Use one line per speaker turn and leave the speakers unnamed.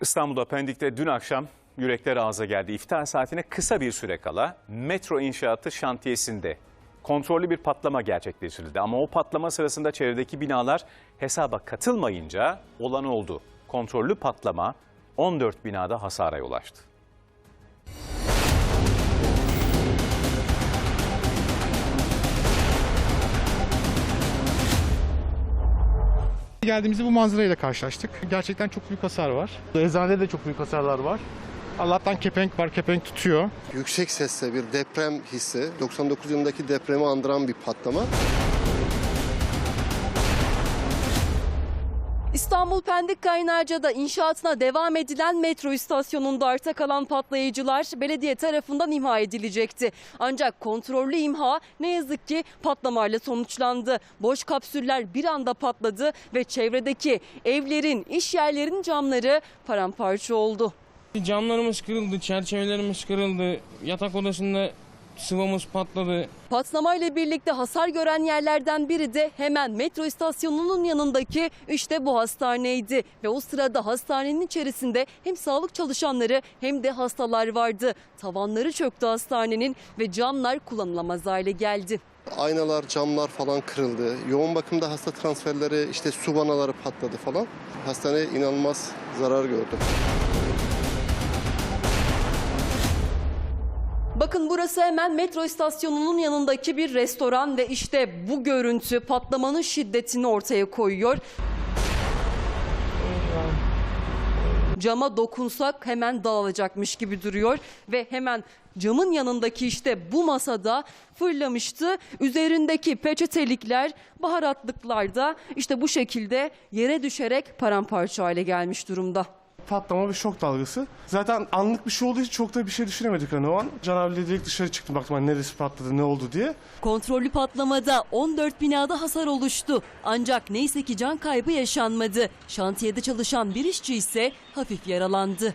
İstanbul'da Pendik'te dün akşam yürekler ağza geldi. İftar saatine kısa bir süre kala metro inşaatı şantiyesinde kontrollü bir patlama gerçekleştirildi. Ama o patlama sırasında çevredeki binalar hesaba katılmayınca olan oldu. Kontrollü patlama 14 binada hasara yol açtı.
Geldiğimizde bu manzarayla karşılaştık. Gerçekten çok büyük hasar var. Eczanede de çok büyük hasarlar var. Allah'tan kepenk var, kepenk tutuyor.
Yüksek sesle bir deprem hissi, 99 yılındaki depremi andıran bir patlama.
İstanbul Pendik Kaynarca'da inşaatına devam edilen metro istasyonunda arta kalan patlayıcılar belediye tarafından imha edilecekti. Ancak kontrollü imha ne yazık ki patlamayla sonuçlandı. Boş kapsüller bir anda patladı ve çevredeki evlerin, iş yerlerinin camları paramparça oldu.
Camlarımız kırıldı, çerçevelerimiz kırıldı, yatak odasında sıvamız patladı.
Patlamayla birlikte hasar gören yerlerden biri de hemen metro istasyonunun yanındaki işte bu hastaneydi. Ve o sırada hastanenin içerisinde hem sağlık çalışanları hem de hastalar vardı. Tavanları çöktü hastanenin ve camlar kullanılamaz hale geldi.
Aynalar, camlar falan kırıldı. Yoğun bakımda hasta transferleri, işte su vanaları patladı falan. Hastane inanılmaz zarar gördü.
Bakın burası hemen metro istasyonunun yanındaki bir restoran ve işte bu görüntü patlamanın şiddetini ortaya koyuyor. Cama dokunsak hemen dağılacakmış gibi duruyor ve hemen camın yanındaki işte bu masada fırlamıştı. Üzerindeki peçetelikler, baharatlıklar da işte bu şekilde yere düşerek paramparça hale gelmiş durumda.
Patlama bir şok dalgası. Zaten anlık bir şey olduğu için çok da bir şey düşünemedik hani o an. Can abiyle direkt dışarı çıktım baktım hani neresi patladı ne oldu diye.
Kontrollü patlamada 14 binada hasar oluştu. Ancak neyse ki can kaybı yaşanmadı. Şantiyede çalışan bir işçi ise hafif yaralandı.